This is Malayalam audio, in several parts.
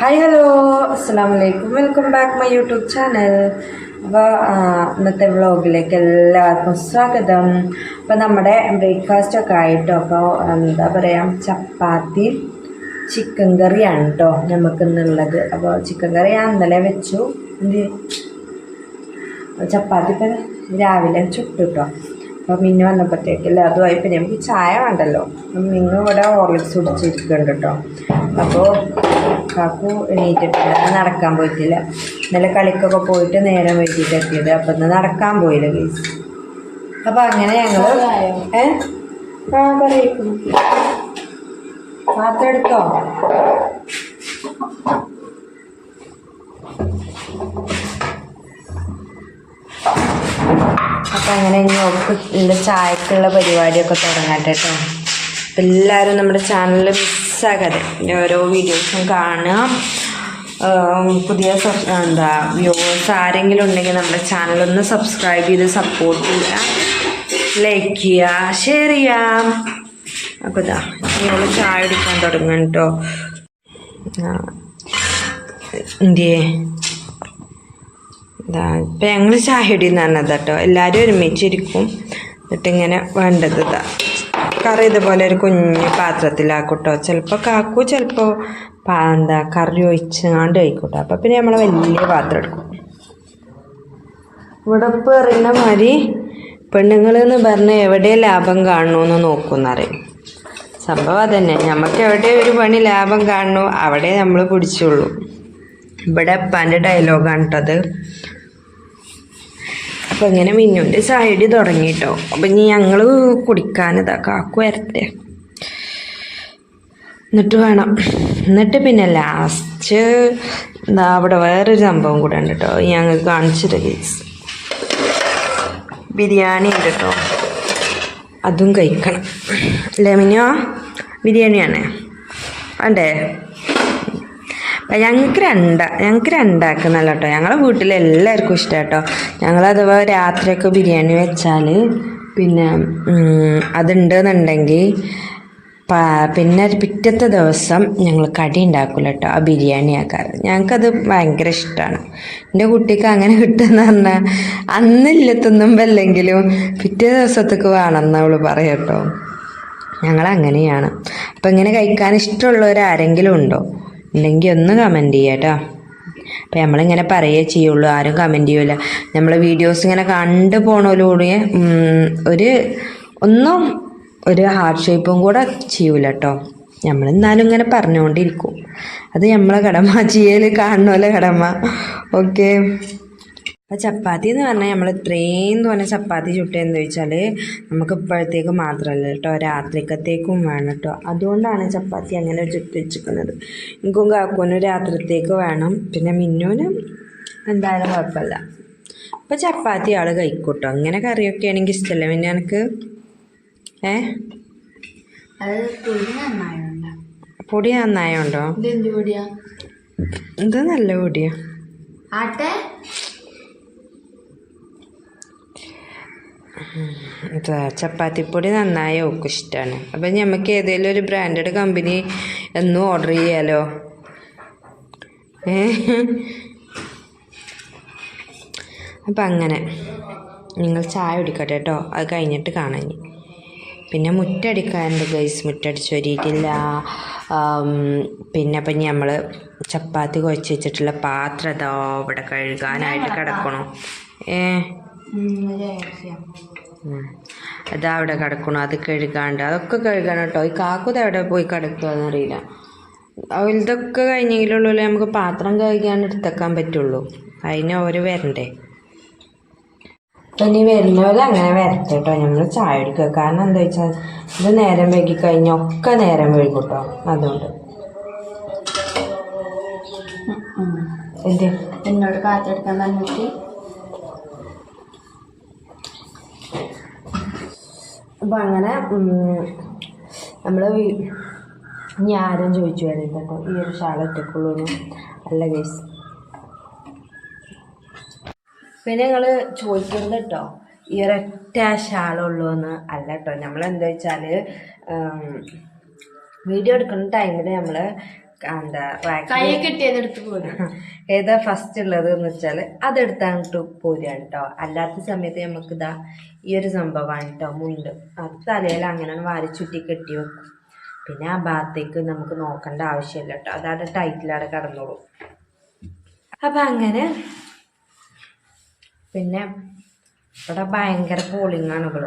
ഹായ് ഹലോ അസ്സാം വലൈക്കും welcome back my YouTube channel അപ്പോൾ ഇന്നത്തെ വ്ളോഗിലേക്ക് എല്ലാവർക്കും സ്വാഗതം. അപ്പോൾ നമ്മുടെ ബ്രേക്ക്ഫാസ്റ്റ് ഒക്കെ ആയിട്ടോ? അപ്പോൾ എന്താ പറയുക ചപ്പാത്തി ചിക്കൻ കറിയാണ് കേട്ടോ നമുക്കിന്നുള്ളത്. അപ്പോൾ ചിക്കൻ കറി ഞാൻ ഇന്നലെ വെച്ചു. എന്ത്? ചപ്പാത്തി ഇപ്പം രാവിലെ ചുട്ടു കേട്ടോ അപ്പോൾ മിന്നു വന്നപ്പോഴത്തേക്കില്ല അതുമായി ഇപ്പം നമുക്ക് ചായ വേണ്ടല്ലോ. മിന്നു ഇവിടെ ഹോർലിക്സ് കുടിച്ചിരിക്കുന്നുണ്ട് കേട്ടോ അപ്പോൾ കാക്കു എണീറ്റിട്ടില്ല. നടക്കാൻ പോയിട്ടില്ല. ഇന്നലെ കളിക്കൊക്കെ പോയിട്ട് നേരം വൈകിട്ട് എത്തിയത് അപ്പം ഇന്ന് നടക്കാൻ പോയില്ല ഗീസ്. അപ്പം അങ്ങനെ ഞങ്ങൾ ഏ? ആ പറയും പാത്രം എടുത്തോ? അപ്പം അങ്ങനെ ഇനി ഒക്കെ ചായക്കുള്ള പരിപാടിയൊക്കെ തുടങ്ങട്ടെ കേട്ടോ എല്ലാവരും നമ്മുടെ ചാനലിൽ മിസ്സാകാതെ ഇതിന്റെ ഓരോ വീഡിയോസും കാണുക. പുതിയ എന്താ വ്യൂവേഴ്സ് ആരെങ്കിലും ഉണ്ടെങ്കിൽ നമ്മുടെ ചാനലൊന്ന് സബ്സ്ക്രൈബ് ചെയ്ത് സപ്പോർട്ട് ചെയ്യുക. ലൈക്ക് ചെയ്യുക ഷെയർ ചെയ്യാം അപ്പോൾ ഇതാ ഞങ്ങൾ ചായ കുടിക്കാൻ തുടങ്ങും കേട്ടോ. ഇന്ത്യയെ ഇതാ ഇപ്പം ഞങ്ങൾ ചായ പറഞ്ഞത് കേട്ടോ. എല്ലാവരും ഒരുമിച്ചിരിക്കും. എന്നിട്ടിങ്ങനെ വേണ്ടത് ഇതാ കറി ഇതുപോലെ ഒരു കുഞ്ഞു പാത്രത്തിലാക്കൂട്ടോ. ചിലപ്പോൾ കാക്കൂ ചിലപ്പോൾ എന്താ കറി ഒഴിച്ചാണ്ട് കഴിക്കൂട്ടോ. അപ്പം പിന്നെ നമ്മൾ വലിയ പാത്രം എടുക്കും. ഉടപ്പ് അറിയുന്ന മാതിരി പെണ്ണുങ്ങൾ എന്ന് പറഞ്ഞാൽ എവിടെ ലാഭം കാണണമെന്ന് നോക്കുന്നറിയും. സംഭവം അതന്നെ. നമുക്ക് എവിടെ ഒരു പണി ലാഭം കാണണോ അവിടെ നമ്മൾ പിടിച്ചുള്ളൂ. ഇവിടെ അപ്പാന്റെ ഡയലോഗാണ് കേട്ടത് അപ്പം ഇങ്ങനെ മിന്നുവിന്റെ ചായടി തുടങ്ങി തുടങ്ങിട്ടോ അപ്പം ഇനി ഞങ്ങൾ കുടിക്കാനിതാ. കാക്കു വരട്ടെ. എന്നിട്ട് വേണം. എന്നിട്ട് പിന്നെ ലാസ്റ്റ് എന്താ അവിടെ വേറൊരു സംഭവം കൂടെ ഉണ്ട് കേട്ടോ ഞങ്ങൾ കാണിച്ചിട്ട് കേസ് ബിരിയാണി ഉണ്ട് കേട്ടോ അതും കഴിക്കണം. ലെമിനോ ബിരിയാണിയാണേ? വേണ്ടേ? ഞങ്ങൾക്ക് രണ്ടാ ഞങ്ങൾക്ക് രണ്ടാക്കുന്നല്ല കേട്ടോ ഞങ്ങളെ വീട്ടിൽ എല്ലാവർക്കും ഇഷ്ടം കേട്ടോ ഞങ്ങൾ അഥവാ രാത്രിയൊക്കെ ബിരിയാണി വെച്ചാൽ പിന്നെ അതുണ്ടെന്നുണ്ടെങ്കിൽ പിന്നെ പിറ്റത്തെ ദിവസം ഞങ്ങൾ കടി ഉണ്ടാക്കില്ല കേട്ടോ ആ ബിരിയാണി ആക്കാറ്. ഞങ്ങൾക്കത് ഭയങ്കര ഇഷ്ടമാണ് എന്റെ കുട്ടിക്ക് അങ്ങനെ കിട്ടുമെന്ന് പറഞ്ഞാൽ അന്നില്ല തിന്നുമ്പല്ലെങ്കിലും പിറ്റേ ദിവസത്തേക്ക് വേണമെന്ന് അവൾ പറയും കേട്ടോ ഞങ്ങൾ അങ്ങനെയാണ് അപ്പം ഇങ്ങനെ കഴിക്കാൻ ഇഷ്ടമുള്ളവരാരെങ്കിലും ഉണ്ടോ? ഉണ്ടെങ്കിൽ ഒന്ന് കമന്റ് ചെയ്യുക കേട്ടോ. അപ്പം നമ്മളിങ്ങനെ പറയുകയേ ചെയ്യുള്ളൂ ആരും കമന്റ് ചെയ്യൂല. നമ്മൾ വീഡിയോസ് ഇങ്ങനെ കണ്ടു പോണോലൂടെ ഒരു ഒന്നും ഒരു ഹാർട്ട് ഷേപ്പും കൂടെ ചെയ്യൂല കേട്ടോ. നമ്മൾ എന്നാലും ഇങ്ങനെ പറഞ്ഞുകൊണ്ടിരിക്കും. അത് നമ്മളെ കടമ ചെയ്യൽ കാണുന്നോലെ കടമ. ഓക്കെ അപ്പോൾ ചപ്പാത്തി എന്ന് പറഞ്ഞാൽ നമ്മൾ ഇത്രയും തോന്നെ ചപ്പാത്തി ചുട്ടെന്ന് ചോദിച്ചാൽ നമുക്ക് ഇപ്പോഴത്തേക്ക് മാത്രമല്ല കേട്ടോ. രാത്രിക്കത്തേക്കും വേണം കേട്ടോ. അതുകൊണ്ടാണ് ചപ്പാത്തി അങ്ങനെ ചുറ്റി വെച്ചിരിക്കുന്നത്. എനിക്കും കാക്കൂനും രാത്രിത്തേക്ക് വേണം. പിന്നെ മിന്നൂനും എന്തായാലും കുഴപ്പമില്ല. അപ്പോൾ ചപ്പാത്തി ആൾ കഴിക്കൂട്ടോ. അങ്ങനെ കറിയൊക്കെ ആണെങ്കിൽ ഇഷ്ടമല്ല പിന്നെ എനിക്ക് ഏ പൊടി നന്നായോണ്ടോ. എന്ത് ഇത് നല്ല പൊടിയാ. ആട്ടെ ഇത് ചപ്പാത്തിപ്പൊടി നന്നായി ഓക്ക് ഇഷ്ടമാണ് അപ്പം നമുക്ക് ഏതെങ്കിലും ഒരു ബ്രാൻഡഡ് കമ്പനി എന്നും ഓർഡർ ചെയ്യാലോ? അപ്പം അങ്ങനെ. നിങ്ങൾ ചായ കുടിക്കട്ടെ കേട്ടോ അത് കഴിഞ്ഞിട്ട് കാണാൻ പിന്നെ മുറ്റടിക്കാറുണ്ട് ഗൈസ് മുറ്റടിച്ച് വരിയിട്ടില്ല. പിന്നെ അപ്പം നമ്മൾ ചപ്പാത്തി കുഴച്ച് വെച്ചിട്ടുള്ള പാത്രം അതോ ഇവിടെ കഴുകാനായിട്ട് കിടക്കണോ. ഏ. അതാ അവിടെ കിടക്കണം. അത് കഴുകാണ്ട്. അതൊക്കെ കഴുകണം കേട്ടോ. ഈ കാക്കുത എവിടെ പോയി കിടക്കുകയെന്ന് അറിയില്ല. ഇതൊക്കെ കഴിഞ്ഞെങ്കിലുള്ളൂ നമുക്ക് പാത്രം കഴുകാണ്ട് എടുത്തേക്കാൻ പറ്റുള്ളൂ. അതിന് അവർ വരണ്ടേ? ഇനി വരുന്നവരെ അങ്ങനെ വരട്ടെ കേട്ടോ. നമ്മൾ ചായ എടുക്കുക കാരണം എന്താ വെച്ചാൽ ഇത് നേരം വൈകി കഴിഞ്ഞാൽ ഒക്കെ നേരം വൈകും കേട്ടോ. അതുകൊണ്ട്. എന്ത്? എന്നോട് കാത്തെടുക്കാൻ പറഞ്ഞിട്ട് അപ്പം അങ്ങനെ നമ്മൾ ഇനി ആരും ചോദിച്ചു വേണം കേട്ടോ ഈ ഒരു ഷാൾ ഒറ്റക്കുള്ളൂ അല്ല കേസ് പിന്നെ ഞങ്ങൾ ചോദിക്കുന്നത് കേട്ടോ ഈ ഒരൊറ്റ ഷാളുള്ളൂ എന്ന് അല്ല കേട്ടോ നമ്മൾ എന്താ വെച്ചാൽ വീഡിയോ എടുക്കുന്ന ടൈമിൽ നമ്മൾ എന്താ കൈ കിട്ടിയതെടുത്ത് പോരും. ഏതാ ഫസ്റ്റ് ഉള്ളത് എന്ന് വെച്ചാൽ അതെടുത്താണ്ട് പോരുകയാണ് കേട്ടോ അല്ലാത്ത സമയത്ത് നമുക്ക് ഇതാ ഈ ഒരു സംഭവമാണ് കേട്ടോ മുണ്ട്. അത് തലയിൽ അങ്ങനെ വാരി ചുറ്റി കെട്ടി വെക്കും. പിന്നെ ആ ഭാഗത്തേക്ക് നമുക്ക് നോക്കേണ്ട ആവശ്യമില്ല കേട്ടോ അതാണ് ടൈറ്റിലാണ് കടന്നോളൂ. അപ്പം അങ്ങനെ പിന്നെ ഇവിടെ ഭയങ്കര പോളിംഗ് ആണ് ഇവൾ.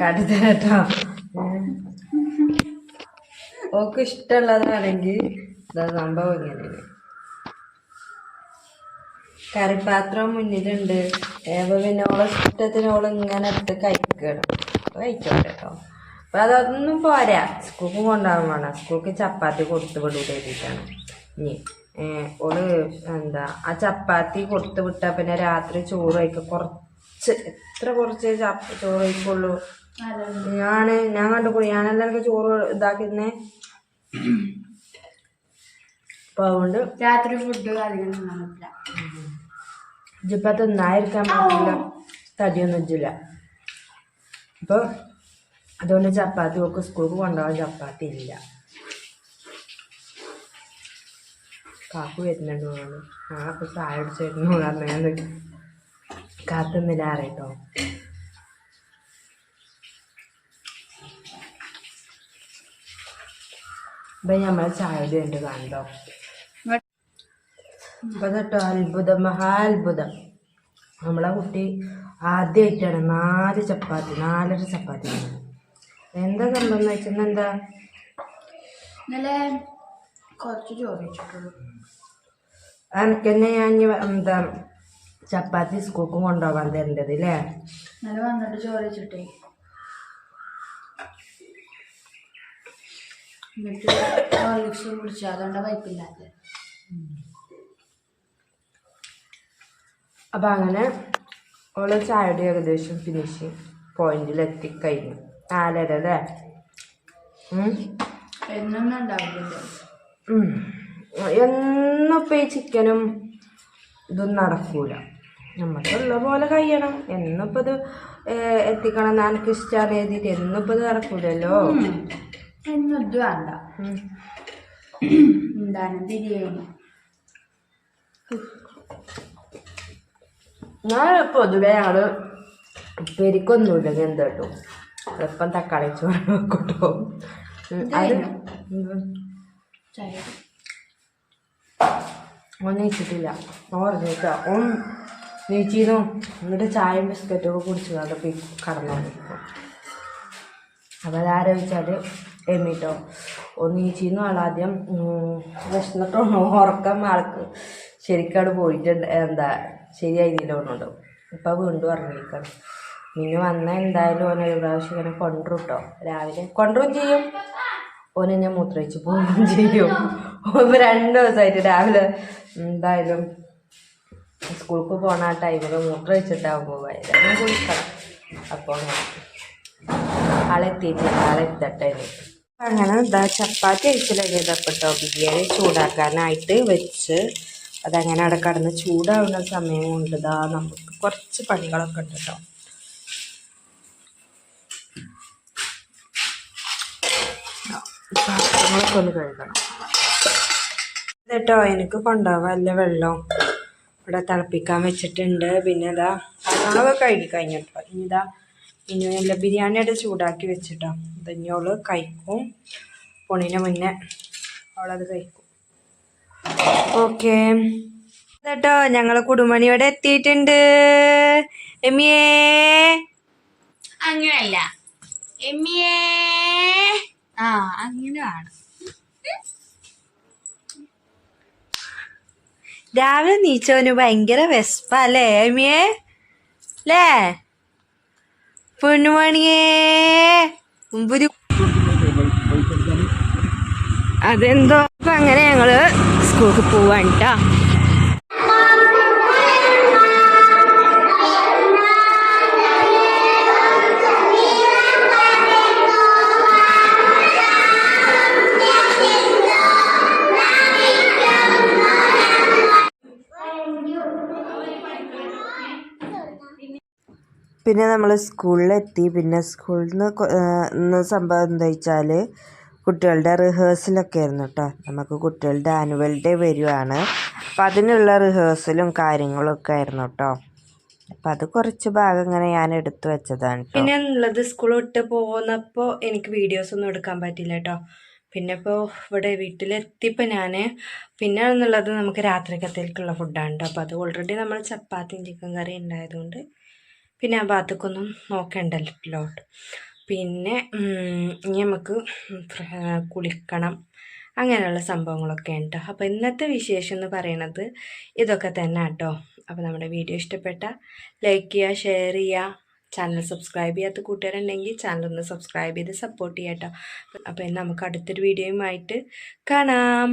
കേട്ടോ ഓക്ക് ഇഷ്ടമുള്ളതാണെങ്കിൽ ഇതാ സംഭവം ഇങ്ങനെയാണ്. കറിപ്പാത്രം മുന്നിലുണ്ട്. ഏവ പിന്നെ ഓളെ ഇഷ്ടത്തിന് ഓൾ ഇങ്ങനെ എടുത്ത് കഴിക്കണം. കഴിച്ചോട്ടെ കേട്ടോ അപ്പൊ അതൊന്നും പോരാ. സ്കൂൾക്ക് കൊണ്ടുപോകാൻ വേണം. സ്കൂക്ക് ചപ്പാത്തി കൊടുത്ത് വിടൂടെ എഴുതിയിട്ടാണ് ഇനി ഓൾ എന്താ ആ ചപ്പാത്തി കൊടുത്ത് വിട്ടാൽ പിന്നെ രാത്രി ചോറ് കഴിക്കുക കുറച്ച് എത്ര കുറച്ച് ചോറ് കഴിക്കുള്ളൂ? ഞാൻ ഞാൻ കണ്ടുകൂടി ഞാനെല്ലാം ചോറ് ഇതാക്കുന്നേ അപ്പൊ അതുകൊണ്ട് രാത്രി ഫുഡ് അധികം തിന്നാൻ പറ്റില്ല. ഇജിപ്പോ തിന്നായിരിക്കാൻ പറ്റില്ല. തടിയൊന്നും ഇജില്ല അപ്പൊ അതുകൊണ്ട് ചപ്പാത്തി ഒക്കെ സ്കൂൾക്ക് കൊണ്ടുപോകാൻ ചപ്പാത്തി ഇല്ല. കാക്കു വരുന്നുണ്ട് തോന്നുന്നു. ആ അപ്പൊ ചായ അടിച്ചു വരുന്നു കാത്തുന്നില്ല അറിയട്ടോ? ഇപ്പൊ നമ്മളെ ചായ ഉണ്ട് കണ്ടോ? അപ്പൊ കേട്ടോ അത്ഭുതം മഹാത്ഭുതം നമ്മളെ കുട്ടി ആദ്യമായിട്ടാണ് നാല് ചപ്പാത്തി നാലര ചപ്പാത്തി എന്താ സംഭവം എന്ന് വെച്ചാൽ എന്താ ഇന്നലെ കുറച്ച് ചോറ് വെച്ചിട്ടുള്ളൂ. എനിക്ക് തന്നെ ഞാൻ എന്താ ചപ്പാത്തി സ്കൂക്കും കൊണ്ടുപോകാൻ തരേണ്ടത് അല്ലേ ഇന്നലെ വന്നിട്ട് ചോറ് വെച്ചിട്ടേ. എന്നിട്ട് ഹോർലിക്സും കുടിച്ചു അതുകൊണ്ട് വൈപ്പില്ലാത്തത് അപ്പം അങ്ങനെ ഓൾ ചായയുടെ ഏകദേശം ഫിനിഷ് പോയിന്റിൽ എത്തിക്കഴിഞ്ഞു നാലര അല്ലേ. എന്നൊന്നും ഉണ്ടാവില്ല ഉം. എന്നിപ്പോൾ ഈ ചിക്കനും ഇതും നടക്കൂല. നമുക്കുള്ള പോലെ കഴിയണം. എന്നിപ്പത് ഇത് എത്തിക്കണം എന്ന് എനിക്ക് ഇഷ്ടമാണ് എഴുതിയിട്ട് എന്നിപ്പത് ഇത് നടക്കൂലല്ലോ. എന്നും ഇത് വേണ്ട എന്താണ് ബിരിയാണി ഞാൻ പൊതുവേ ഞങ്ങൾ പെരിക്കൊന്നുമില്ല എന്ത് കേട്ടോ എളുപ്പം തക്കാളി ചോറ് വെക്കട്ടോ ഒന്നിച്ചിട്ടില്ല. ചായ ഓൻ നീച്ചിന്നു എന്നിട്ട് ചായയും ബിസ്ക്കറ്റൊക്കെ കുടിച്ചു കണ്ടപ്പോൾ കടന്നു അപ്പോൾ അതാരോ വെച്ചാൽ എമ്മിട്ടോ ഒന്ന് നീച്ചിന്നു ആളാദ്യം വിശന്നിട്ടോ ഉറക്കം ആൾക്ക് ശരിക്കവിടെ പോയിട്ടുണ്ട്. എന്താ ശരിയായില്ല ഒന്നുണ്ട് ഇപ്പം വീണ്ടും ഇറങ്ങിയിരിക്കണം നിങ്ങൾ വന്നാൽ എന്തായാലും ഓനെ ഒരു പ്രാവശ്യം ഇങ്ങനെ കൊണ്ടുവരും കേട്ടോ രാവിലെ കൊണ്ടുവരും ചെയ്യും. ഓനെ ഞാൻ മൂത്രയിച്ച് പോവുകയും ചെയ്യും. ഒന്ന് രണ്ട് ദിവസമായിട്ട് രാവിലെ എന്തായാലും സ്കൂൾക്ക് പോകണ ആ ടൈമിൽ മൂത്രമൊഴിച്ചിട്ടാകുമ്പോൾ വയറിനെ കുളിക്കണം. അപ്പോൾ ആളെത്തിയിട്ട് ആളെത്തട്ടെ ഇനി. അങ്ങനെ എന്താ ചപ്പാത്തി അയച്ചിലെഴുതപ്പെട്ടോ ബിരിയാണി ചൂടാക്കാനായിട്ട് വെച്ച് അതങ്ങനെ അവിടെ കടന്ന് ചൂടാവുന്ന സമയം കൊണ്ട് ഇതാ നമുക്ക് കുറച്ച് പണികളൊക്കെ ഉണ്ട് കേട്ടോ പാത്രങ്ങളൊക്കെ ഒന്ന് കഴുകണം. കേട്ടോ എനിക്ക് കൊണ്ടുപോകാൻ വല്ല വെള്ളം ഇവിടെ തിളപ്പിക്കാൻ വെച്ചിട്ടുണ്ട്. പിന്നെ ഇതാ പാത്രങ്ങളൊക്കെ കഴുകി കഴിഞ്ഞിട്ടോ ഇനി ഇതാ ഇനി നല്ല ബിരിയാണിയുടെ ചൂടാക്കി വെച്ചിട്ടോ. അവൾ കഴിക്കും. പൊണിന് മുന്നേ അവളത് കഴിക്കും. ഓക്കെ. കേട്ടോ ഞങ്ങൾ കുടുംബണിയോടെ എത്തിയിട്ടുണ്ട്. എമ്മിയേ. അങ്ങനെയല്ല എമ്മിയേ. ആ അങ്ങനെയാണ് രാവിലെ നീച്ചവന് ഭയങ്കര വെസ്പ അല്ലേ എമ്മിയേ? അല്ലേ? പൊന്നുമണിയേ മുമ്പൊരു അതെന്തോ അപ്പൊ അങ്ങനെ ഞങ്ങൾ സ്കൂൾക്ക് കേട്ടോ പിന്നെ നമ്മൾ സ്കൂളിലെത്തി. പിന്നെ സ്കൂളിൽ നിന്ന് സംഭവം എന്താ വെച്ചാൽ കുട്ടികളുടെ റിഹേഴ്സലൊക്കെ ആയിരുന്നു കേട്ടോ നമുക്ക് കുട്ടികളുടെ ആനുവൽ ഡേ വരുവാണ്. അപ്പം അതിനുള്ള റിഹേഴ്സലും കാര്യങ്ങളൊക്കെ ആയിരുന്നു കേട്ടോ അപ്പം അത് കുറച്ച് ഭാഗം ഇങ്ങനെ ഞാൻ എടുത്തു വെച്ചതാണ് പിന്നെ ഉള്ളത് സ്കൂൾ വിട്ട് പോകുന്നപ്പോൾ എനിക്ക് വീഡിയോസ് ഒന്നും എടുക്കാൻ പറ്റില്ല കേട്ടോ പിന്നെ ഇപ്പോൾ ഇവിടെ വീട്ടിലെത്തിയപ്പോൾ ഞാൻ പിന്നെ എന്നുള്ളത് നമുക്ക് രാത്രി രാത്രിക്കത്തേക്കുള്ള ഫുഡാണ് കേട്ടോ അപ്പോൾ അത് ഓൾറെഡി നമ്മൾ ചപ്പാത്തിയും ചിക്കൻ കറി ഉണ്ടായതുകൊണ്ട് പിന്നെ ആ ഭാഗത്തേക്കൊന്നും നോക്കണ്ടല്ലോ. പിന്നെ ഇനി നമുക്ക് കുളിക്കണം. അങ്ങനെയുള്ള സംഭവങ്ങളൊക്കെ ഉണ്ട്. അപ്പോൾ ഇന്നത്തെ വിശേഷം എന്ന് പറയുന്നത് ഇതൊക്കെ തന്നെ കേട്ടോ. അപ്പോൾ നമ്മുടെ വീഡിയോ ഇഷ്ടപ്പെട്ട ലൈക്ക് ചെയ്യുക ഷെയർ ചെയ്യുക. ചാനൽ സബ്സ്ക്രൈബ് ചെയ്യാത്ത കൂട്ടുകാരുണ്ടെങ്കിൽ ചാനൽ ഒന്ന് സബ്സ്ക്രൈബ് ചെയ്ത് സപ്പോർട്ട് ചെയ്യാം കേട്ടോ. അപ്പോൾ നമുക്ക് അടുത്തൊരു വീഡിയോയുമായിട്ട് കാണാം.